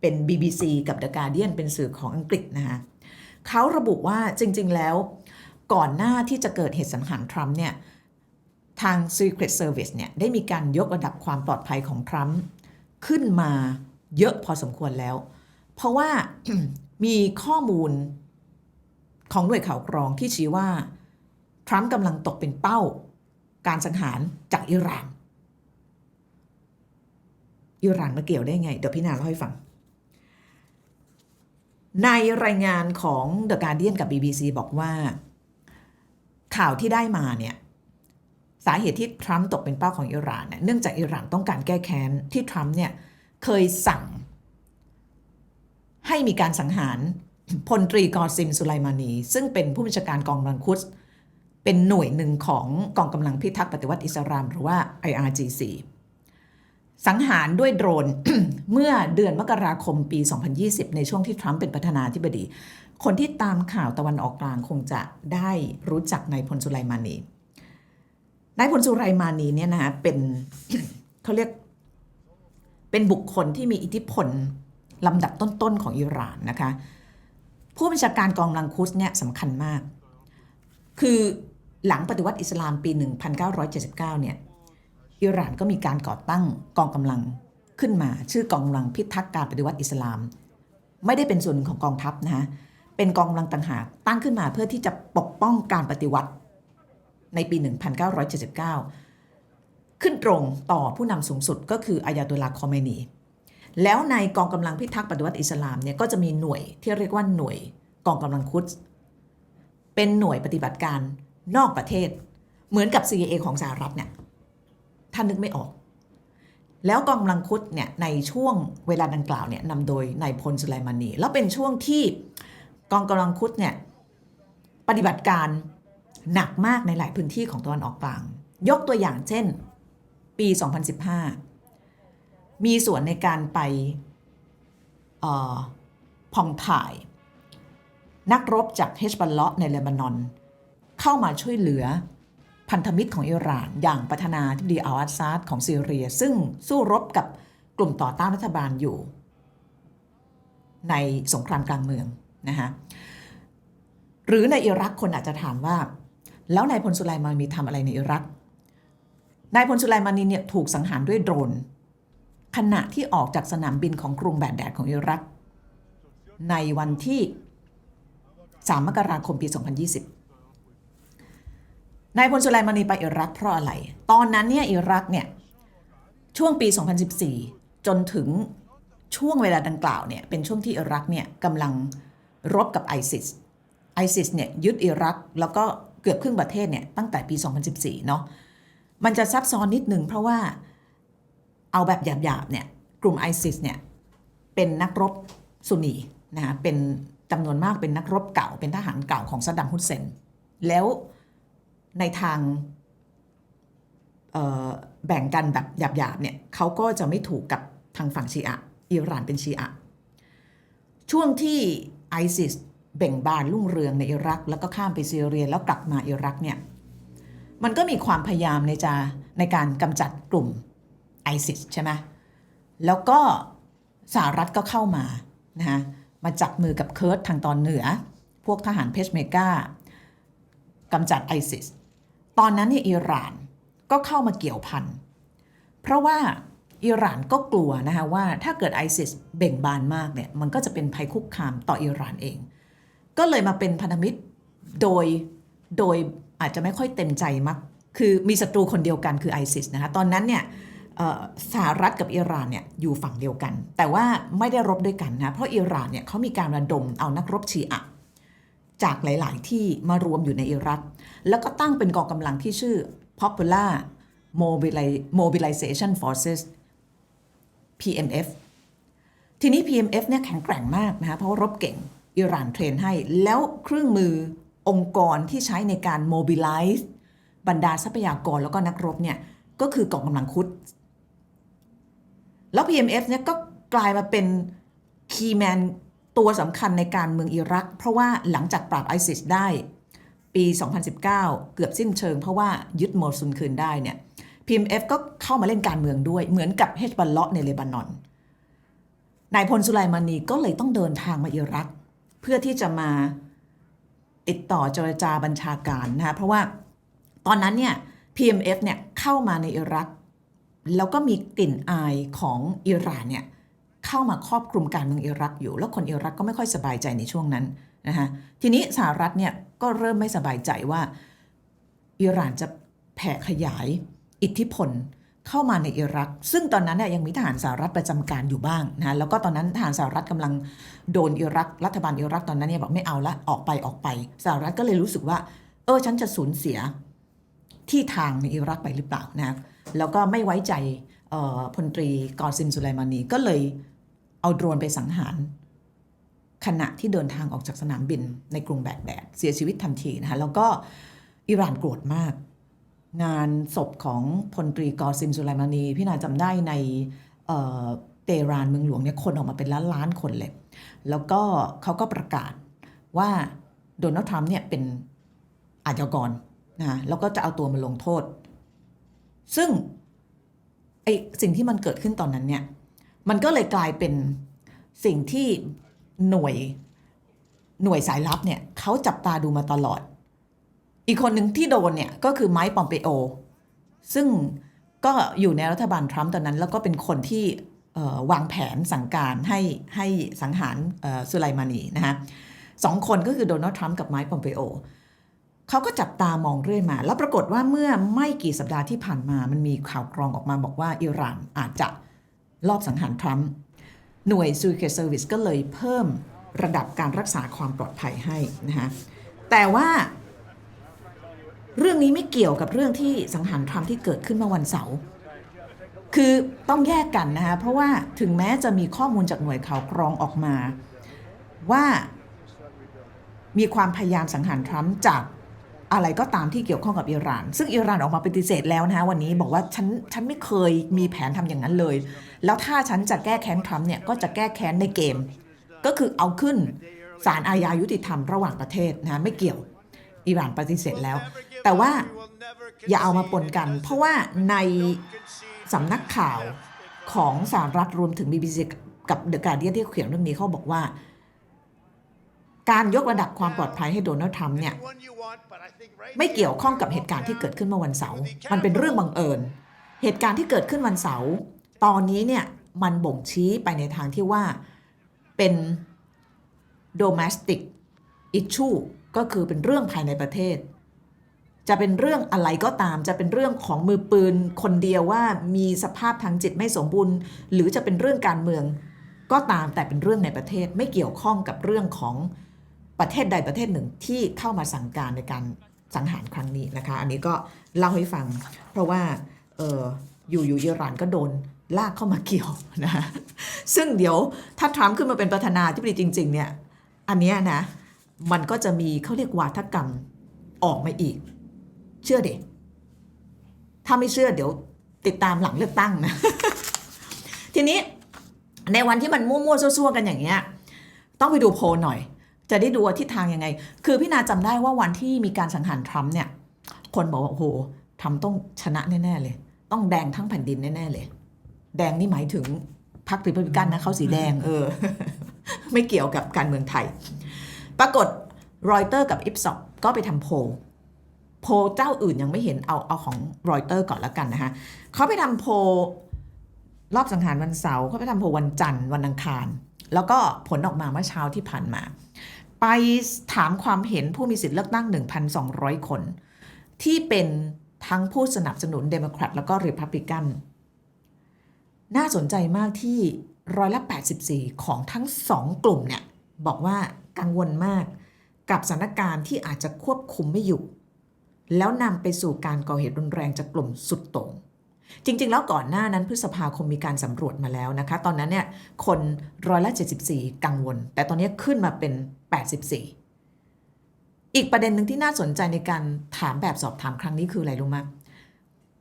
เป็น BBC กับ The Guardian เป็นสื่อของอังกฤษนะคะเขาระบุว่าจริง ๆ แล้วก่อนหน้าที่จะเกิดเหตุสังหารทรัมป์เนี่ยทาง Secret Service เนี่ยได้มีการยกระดับความปลอดภัยของทรัมป์ขึ้นมาเยอะพอสมควรแล้ว เพราะว่ามีข้อมูลของหน่วยข่าวกรองที่ชี้ว่า ทรัมป์กำลังตกเป็นเป้า การสังหารจากอิหร่าน อิหร่านมาเกี่ยวได้ไง เดี๋ยวพี่นาเล่าให้ฟัง ในรายงานของ The Guardian กับ BBC บอกว่า ข่าวที่ได้มาเนี่ยสาเหตุที่ทรัมป์ตกเป็นเป้าของอิหร่านเนี่ยเนื่องจากอิหร่านต้องการแก้แค้นที่ทรัมป์เนี่ยเคยสั่ง ให้มีการสังหารพลตรีกอซิมสุไลมานี ซึ่งเป็นผู้บัญชาการกองกำลังคุดส์เป็นหน่วยหนึ่งของกองกำลังพิทักษ์ปฏิวัติอิสลามหรือว่า IRGC สังหารด้วยโดรน เมื่อเดือนมกราคมปี 2020 ในช่วงที่ทรัมป์เป็นประธานาธิบดี คนที่ตามข่าวตะวันออกกลางคงจะได้รู้จักนายพลสุไลมานีนายพลสุไรมานีเนี่ยนะคะเป็นเขาเรียกเป็นบุคคลที่มีอิทธิพลลำดับต้นๆของอิหร่านนะคะ ผู้บัญชาการกองลังคุสเนี่ยสำคัญมาก คือหลังปฏิวัติอิสลามปี 1979 เนี่ย อิหร่านก็มีการก่อตั้งกองกำลังขึ้นมา ชื่อกองกำลังพิทักษ์การปฏิวัติอิสลาม ไม่ได้เป็นส่วนหนึ่งของกองทัพนะคะเป็นกองกำลังต่างหากตั้งขึ้นมาเพื่อที่จะปกป้องการปฏิวัติในปี 1979 ขึ้นตรงต่อผู้นำสูงสุดก็คืออายาตุลาคอมเมนี แล้วในกองกำลังพิทักษ์ปฏิวัติอิสลามเนี่ยก็จะมีหน่วยที่เรียกว่าหน่วยกองกำลังคุดเป็นหน่วยปฏิบัติการนอกประเทศ เหมือนกับ CIA ของสหรัฐเนี่ย ท่านนึกไม่ออก แล้วกองกำลังคุดเนี่ยในช่วงเวลาดังกล่าวเนี่ยนำโดยนายพลสุไลมานีแล้วเป็นช่วงที่กองกำลังคุดเนี่ยปฏิบัติการหนักมากในหลายพื้นที่ของตะวันออกกลาง ยกตัวอย่างเช่น ปี 2015 มีส่วนในการไปออผ่องถ่าย นักรบจากเฮชบัลเลาะในเลบานอน เข้ามาช่วยเหลือ พันธมิตรของอิหร่าน อย่างประธานาธิบดีอัลอาซาดของซีเรีย ซึ่งสู้รบกับกลุ่มต่อต้านรัฐบาลอยู่ ในสงครามกลางเมืองนะคะหรือในอิรักคนอาจจะถามว่า แล้วนายพลสุไลมานีทำอะไรในอิรักนายพลสุไลมานีเนี่ยถูกสังหารด้วยโดรน ขณะที่ออกจากสนามบินของกรุงแบกแดดของอิรัก ในวันที่ 3 มกราคมปี 2020 นายพลสุไลมานีไปอิรักเพราะอะไร ตอนนั้นเนี่ยอิรักเนี่ยช่วงปี 2014 จนถึงช่วงเวลาดังกล่าวเนี่ยเป็นช่วงที่อิรักเนี่ยกำลังรบกับไอซิสไอซิสเนี่ยยึดอิรักแล้วก็เกือบครึ่งประเทศเนี่ยตั้งแต่ปี 2014 เนาะมันจะซับซ้อนนิดนึงเพราะว่าเอาแบบหยาบๆเนี่ยกลุ่มไอซิสเนี่ยเป็นนักรบซุนนีนะคะเป็นจำนวนมากเป็นนักรบเก่า เป็นทหารเก่าของซัดดัมฮุสเซน แล้ว ในทางแบ่งกันแบบหยาบๆเนี่ยเขาก็จะไม่ถูกกับทางฝั่งชีอะอิหร่านเป็นชีอะช่วงที่ไอซิสเบ่งบานรุ่งเรืองในอิรัก แล้วก็ข้ามไปซีเรียแล้วกลับมาอิรักเนี่ยมันก็มีความพยายามในจะในการกำจัดกลุ่มไอซิสใช่ไหมแล้วก็สหรัฐก็เข้ามานะฮะมาจับมือกับเคิร์ดทางตอนเหนือ พวกทหารเพชเมกากำจัดไอซิส ตอนนั้นเนี่ยอิหร่านก็เข้ามาเกี่ยวพัน เพราะว่าอิหร่านก็กลัวนะคะว่าถ้าเกิดไอซิสเบ่งบานมากเนี่ยมันก็จะเป็นภัยคุกคามต่ออิหร่านเอง ก็เลยมาเป็นพันธมิตรโดยโดยอาจจะไม่ค่อยเต็มใจมัก คือมีศัตรูคนเดียวกันคือไอซิสนะคะตอนนั้นเนี่ยสหรัฐกับอิหร่านเนี่ยอยู่ฝั่งเดียวกัน แต่ว่าไม่ได้รบด้วยกันนะเพราะอิหร่านเนี่ยเขามีการระดมเอานักรบชีอะจากหลาย ๆ ที่มารวมอยู่ในอิรัก แล้วก็ตั้งเป็นกองกำลังที่ชื่อ Popular Mobilization Forces PMF ทีนี้ PMF เนี่ยแข็งแกร่งมากนะคะเพราะว่ารบเก่งอิหร่านเทรนให้ แล้วเครื่องมือองค์กรที่ใช้ในการ mobilize บรรดาทรัพยากรแล้วก็นักรบเนี่ยก็คือกองกำลังคุด แล้ว PMF เนี่ยก็กลายมาเป็นคีย์แมนตัวสำคัญในการเมืองอิรัก เพราะว่าหลังจากปราบไอซิสได้ ปี 2019 เกือบสิ้นเชิงเพราะว่ายึดโมซุลคืนได้เนี่ย PMF ก็เข้ามาเล่นการเมืองด้วยเหมือนกับเฮชบัลเลาะในเลบานอนนายพลสุไลมานีก็เลยต้องเดินทางมาอิรัก เพื่อที่จะมาติดต่อเจรจาบัญชาการนะคะเพราะว่าตอนนั้นเนี่ย PMF เนี่ยเข้ามาในอิรัก แล้วก็มีกลิ่นอายของอิหร่านเนี่ยเข้ามาครอบคลุมการเมืองอิรักอยู่ แล้วคนอิรักก็ไม่ค่อยสบายใจในช่วงนั้นนะคะทีนี้สหรัฐเนี่ย ก็เริ่มไม่สบายใจว่า อิหร่านจะแผ่ขยายอิทธิพลเข้ามาในอิรัก ซึ่งตอนนั้นเนี่ยยังมีทหารสหรัฐประจำการอยู่บ้างนะแล้วก็ตอนนั้นทหารสหรัฐกำลังโดนอิรัก รัฐบาลอิรักตอนนั้นเนี่ยบอกไม่เอาละออกไปออกไปสหรัฐก็เลยรู้สึกว่า เออฉันจะสูญเสียที่ทางในอิรักไปหรือเปล่านะแล้วก็ไม่ไว้ใจออพลตรีกอซิมสุไลมานีก็เลยเอาโดรนไปสังหาร ขณะที่เดินทางออกจากสนามบินในกรุงแบกแดด เสียชีวิตทันทีนะคะแล้วก็อิหร่านโกรธมาก งานศพของพลตรีกอซิมสุไลมานีพี่นาจำได้ในเเตหรานเมืองหลวงเนี่ยคนออกมาเป็นล้านล้านคนเลย แล้วก็เขาก็ประกาศว่าโดนัลด์ทรัมป์เนี่ยเป็นอาชญากรนะแล้วก็จะเอาตัวมาลงโทษ ซึ่งไอสิ่งที่มันเกิดขึ้นตอนนั้นเนี่ย มันก็เลยกลายเป็นสิ่งที่ หน่วยหน่วยสายลับเนี่ยเขาจับตาดูมาตลอด อีกคนหนึ่งที่โดนเนี่ยก็คือไมค์ปอมเปโอ ซึ่งก็อยู่ในรัฐบาลทรัมป์ตอนนั้น แล้วก็เป็นคนที่วางแผนสั่งการให้ให้สังหารสุไลมานีนะคะสองคนก็คือโดนัลด์ทรัมป์กับไมค์ปอมเปโอเขาก็จับตามองเรื่อยมา แล้วปรากฏว่าเมื่อไม่กี่สัปดาห์ที่ผ่านมามันมีข่าวกรองออกมาบอกว่าอิหร่านอาจจะลอบสังหารทรัมป์ หน่วยซูเคเซอร์วิสก็เลยเพิ่มระดับการรักษาความปลอดภัยให้นะคะแต่ว่าเรื่องนี้ไม่เกี่ยวกับเรื่องที่สังหารทรัมป์ที่เกิดขึ้นเมื่อวันเสาร์ คือต้องแยกกันนะคะ เพราะว่าถึงแม้จะมีข้อมูลจากหน่วยข่าวกรองออกมา ว่ามีความพยายามสังหารทรัมป์จาก อะไรก็ตามที่เกี่ยวข้องกับอิหร่าน ซึ่งอิหร่านออกมาปฏิเสธแล้วนะคะวันนี้บอกว่าฉันฉันไม่เคยมีแผนทำอย่างนั้นเลย แล้วถ้าฉันจะแก้แค้นทรัมป์เนี่ยก็จะแก้แค้นในเกม ก็คือเอาขึ้นศาลอาญายุติธรรมระหว่างประเทศนะไม่เกี่ยวอิหร่านปฏิเสธแล้ว แต่ว่าอย่าเอามาปนกัน เพราะว่าในสำนักข่าวของสหรัฐรวมถึง BBC กับเดอะการเดียนที่เขียนเรื่องนี้เขาบอกว่า การยกระดับความปลอดภัยให้โดนัลด์ทรัมป์เนี่ยไม่เกี่ยวข้องกับเหตุการณ์ที่เกิดขึ้นเมื่อวันเสาร์มันเป็นเรื่องบังเอิญ เหตุการณ์ที่เกิดขึ้นวันเสาร์ตอนนี้เนี่ยมันบ่งชี้ไปในทางที่ว่าเป็น domestic issue ก็คือเป็นเรื่องภายในประเทศ จะเป็นเรื่องอะไรก็ตาม จะเป็นเรื่องของมือปืนคนเดียวว่ามีสภาพทางจิตไม่สมบูรณ์ หรือจะเป็นเรื่องการเมืองก็ตามแต่เป็นเรื่องในประเทศไม่เกี่ยวข้องกับเรื่องของ ประเทศใดประเทศหนึ่งที่เข้ามาสั่งการในการสังหารครั้งนี้นะคะ อันนี้ก็เล่าให้ฟัง เพราะว่าเอออยู่อยู่อิหร่านก็โดนลากเข้ามาเกี่ยวนะซึ่งเดี๋ยวถ้าทรัมป์ขึ้นมาเป็นประธานาธิบดีจริง ๆ เนี่ย อันเนี้ยนะ มันก็จะมีเขาเรียกวาทกรรมออกมาอีก เชื่อเด็ถ้าไม่เชื่อเดี๋ยวติดตามหลังเลือกตั้งนะ ทีนี้ในวันที่มันมั่วๆซั่วๆกันอย่างเงี้ย ต้องไปดูโพลหน่อย จะได้ดูว่าทิศทางยังไง คือพี่นาจำได้ว่าวันที่มีการสังหารทรัมป์เนี่ย คนบอกว่าโอ้โหทรัมป์ต้องชนะแน่ ๆ เลย ต้องแดงทั้งแผ่นดินแน่ ๆ เลย แดงนี่หมายถึงพรรคริพับลิกันนะเขาสีแดงเออ ไม่เกี่ยวกับการเมืองไทย ปรากฏรอยเตอร์กับอิปซอปก็ไปทำโพลโพลเจ้าอื่นยังไม่เห็นเอาเอาของรอยเตอร์ก่อนแล้วกันนะคะเขาไปทำโพลรอบสังหารวันเสาร์เขาไปทำโพลวันจันทร์วันอังคาร แล้วก็ผลออกมาเมื่อเช้าที่ผ่านมา ไปถามความเห็นผู้มีสิทธิ์เลือกตั้ง 1,200 คน ที่เป็นทั้งผู้สนับสนุนเดโมแครตแล้วก็ริพับลิกัน น่าสนใจมากที่ร้อยละ 84 ของทั้งสองกลุ่มเนี่ย บอกว่ากังวลมากกับสถานการณ์ที่อาจจะควบคุมไม่อยู่ แล้วนำไปสู่การก่อเหตุรุนแรงจากกลุ่มสุดโต่ง จริง ๆ แล้วก่อนหน้านั้นพฤษภาคมมีการสำรวจมาแล้วนะคะ ตอนนั้นเนี่ยคนร้อยละ 74 กังวล แต่ตอนนี้ขึ้นมาเป็น 84 อีกประเด็นหนึ่งที่น่าสนใจในการถามแบบสอบถามครั้งนี้คืออะไรรู้ไหม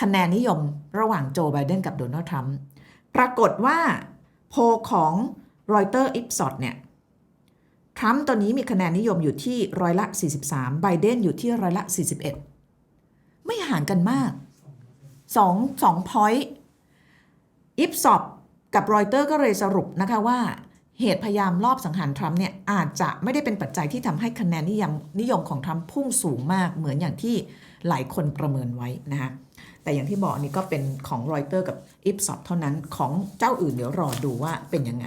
คะแนนนิยมระหว่างโจไบเดนกับโดนัลด์ทรัมป์ปรากฏว่าโพลของรอยเตอร์อิปซอดเนี่ยทรัมป์ตอนนี้มีคะแนนนิยมอยู่ที่ร้อยละ 43ไบเดนอยู่ที่ร้อยละ 41 ไม่ห่างกันมาก 2 2 point อิฟซอบกับรอยเตอร์ก็เลยสรุปนะคะว่าเหตุพยายามลอบสังหารทรัมป์เนี่ยอาจจะไม่ได้เป็นปัจจัยที่ทำให้คะแนนนิยมนิยมของทรัมป์พุ่งสูงมากเหมือนอย่างที่หลายคนประเมินไว้นะคะแต่อย่างที่บอกนี่ก็เป็นของรอยเตอร์กับอิปซอปเท่านั้นของเจ้าอื่นเดี๋ยวรอดูว่าเป็นยังไง